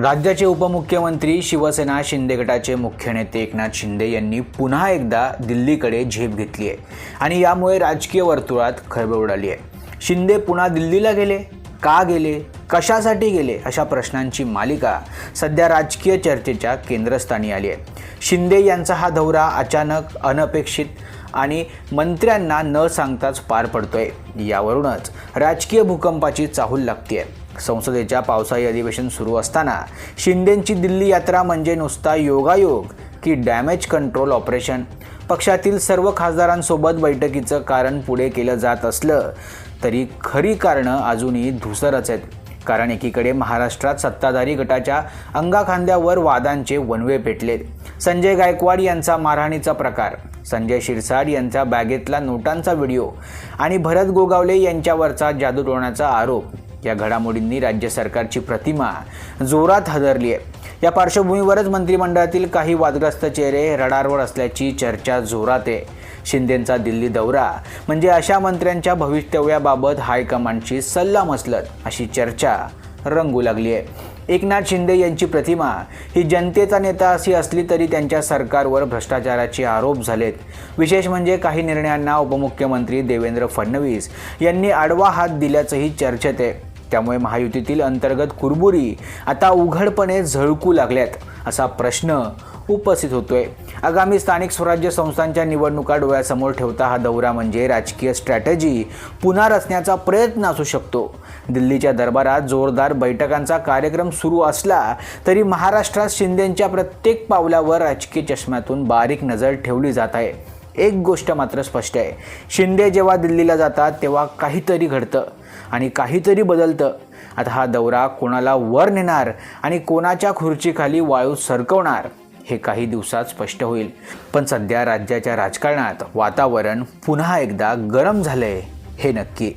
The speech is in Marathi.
राज्याचे उपमुख्यमंत्री शिवसेना शिंदे गटाचे मुख्य नेते एकनाथ शिंदे यांनी पुन्हा एकदा दिल्लीकडे झेप घेतली आहे आणि यामुळे राजकीय वर्तुळात खळबळ उडाली आहे. शिंदे पुन्हा दिल्लीला गेले? का गेले? कशासाठी गेले? अशा प्रश्नांची मालिका सध्या राजकीय चर्चेच्या केंद्रस्थानी आली आहे. शिंदे यांचा हा दौरा अचानक अनपेक्षित आणि मंत्र्यांना न सांगताच पार पडतोय. यावरूनच राजकीय भूकंपाची चाहूल लागते आहे संसदेच्या पावसाळी अधिवेशन सुरू असताना शिंदेंची दिल्ली यात्रा म्हणजे नुसता योगायोग की डॅमेज कंट्रोल ऑपरेशन? पक्षातील सर्व खासदारांसोबत बैठकीचं कारण पुढे केलं जात असलं तरी खरी कारणं अजूनही धुसरच आहेत. कारण एकीकडे महाराष्ट्रात सत्ताधारी गटाच्या अंगाखांद्यावर वादांचे वनवे पेटलेत. संजय गायकवाड यांचा मारहाणीचा प्रकार संजय शिरसाट यांचा बॅगेतला नोटांचा व्हिडिओ आणि भरत गोगावले यांच्यावरचा जादूटोण्याचा आरोप. या घडामोडींनी राज्य सरकारची प्रतिमा जोरात हदरली आहे. या पार्श्वभूमीवरच मंत्रिमंडळातील काही वादग्रस्त चेहरे रडारवर असल्याची चर्चा जोरात आहे. शिंदेंचा दिल्ली दौरा म्हणजे अशा मंत्र्यांच्या भवितव्याबाबत हायकमांडची सल्लामसलत अशी चर्चा रंगू लागली आहे. एकनाथ शिंदे यांची प्रतिमा ही जनतेचा नेता अशी असली तरी त्यांच्या सरकारवर भ्रष्टाचाराचे आरोप झालेत. विशेष म्हणजे काही निर्णयांना उपमुख्यमंत्री देवेंद्र फडणवीस यांनी आडवा हात दिल्याचंही चर्चेत आहे. त्यामुळे महायुतीतील अंतर्गत कुरबुरी आता उघडपणे झळकू लागल्यात असा प्रश्न उपस्थित होतोय. आगामी स्थानिक स्वराज्य संस्थांच्या निवडणुका डोळ्यासमोर ठेवता हा दौरा म्हणजे राजकीय स्ट्रॅटेजी पुन्हा रचण्याचा प्रयत्न असू शकतो. दिल्लीच्या दरबारात जोरदार बैठकांचा कार्यक्रम सुरू असला तरी महाराष्ट्रात शिंदेंच्या प्रत्येक पावलावर राजकीय चष्म्यातून बारीक नजर ठेवली जात आहे. एक गोष्ट मात्र स्पष्ट आहे. शिंदे जेव्हा दिल्लीला जातात तेव्हा काहीतरी घडतं आणि काहीतरी बदलतं. आता हा दौरा कोणाला वर नेणार आणि कोणाच्या खुर्चीखाली वाळू सरकवणार हे काही दिवसात स्पष्ट होईल. पण सध्या राज्याच्या राजकारणात वातावरण पुन्हा एकदा गरम झालंय हे नक्की.